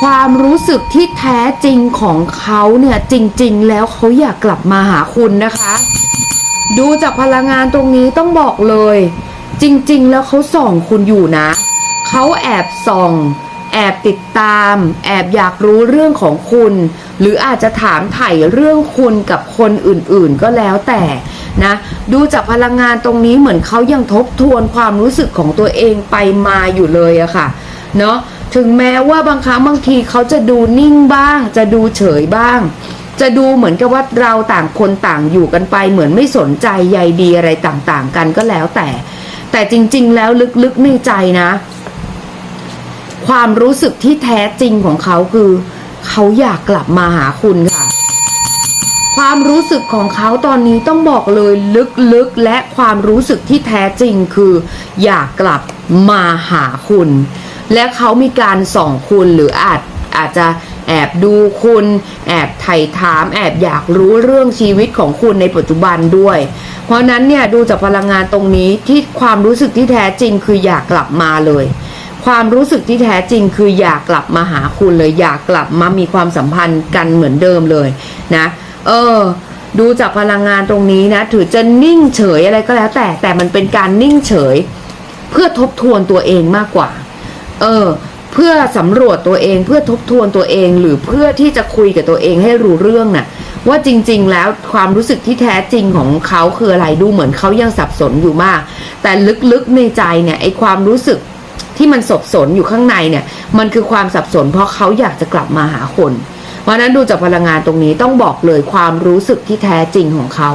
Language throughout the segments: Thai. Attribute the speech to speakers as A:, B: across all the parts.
A: ความรู้สึกที่แท้จริงของเขาเนี่ยจริง ๆ แล้วเขาอยากกลับมาหาคุณนะคะ ดูจากพลังงานตรงนี้ต้องบอกเลย จริง ๆ แล้วเขาส่องคุณอยู่นะเขาแอบส่องแอบติดตาม แอบอยากรู้เรื่องของคุณ หรืออาจจะถามไถ่เรื่องคุณกับคนอื่นๆก็แล้วแต่นะดูจากพลังงานตรงนี้เหมือนเขายังทบทวนความรู้สึกของตัวเองไปมาอยู่เลยอะค่ะเนาะ ถึงแม้ว่าบางครั้งบางทีเขาจะดูนิ่งบ้าง จะดูเฉยบ้าง จะดูเหมือนกับว่าเราต่างคนต่างอยู่กันไป เหมือนไม่สนใจใยดีอะไรต่างๆ กันก็แล้วแต่ แต่จริง ๆ แล้วลึกๆในใจนะ ความรู้สึกที่แท้จริงของเขาคือ เขาอยากกลับมาหาคุณค่ะ ความรู้สึกของเขาตอนนี้ต้องบอกเลยลึกๆและความรู้สึกที่แท้จริงคือ อยากกลับมาหาคุณ และเขามีการส่องคุณหรืออาจอาจจะแอบดูคุณ แอบไถ่ถาม แอบอยากรู้เรื่องชีวิตของคุณในปัจจุบันด้วย เพราะนั้นเนี่ยดูจากพลังงานตรงนี้ที่ความรู้สึกที่แท้จริงคืออยากกลับมาเลย ความรู้สึกที่แท้จริงคืออยากกลับมาหาคุณเลย อยากกลับมามีความสัมพันธ์กันเหมือนเดิมเลยนะ เออ ดูจากพลังงานตรงนี้นะ ถือจะนิ่งเฉยอะไรก็แล้วแต่แต่มันเป็นการนิ่งเฉย เพื่อทบทวนตัวเองมากกว่า เออ เพื่อสำรวจตัวเองเพื่อทบทวนตัวเอง หรือเพื่อที่จะคุยกับตัวเองให้รู้เรื่องน่ะ ว่าจริง ๆ แล้วความรู้สึกที่แท้จริงของเขาคืออะไรดูเหมือนเขายังสับสนอยู่มาก แต่ลึกๆในใจเนี่ยไอความรู้สึกที่มันสับสนอยู่ข้างในเนี่ย มันคือความสับสน เพราะเขาอยากจะกลับมาหาคน เพราะฉะนั้นดูจากพลังงานตรงนี้ต้องบอกเลยความรู้สึกที่แท้จริงของเขา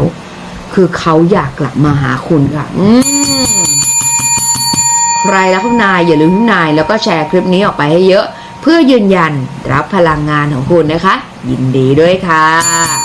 A: คือเขาอยากกลับมาหาคุณค่ะอืม ใครแล้วคุณนายอย่าลืมคุณนายแล้วก็แชร์คลิปนี้ออกไปให้เยอะ เพื่อยืนยันรับพลังงานของคุณนะคะ ยินดีด้วยค่ะ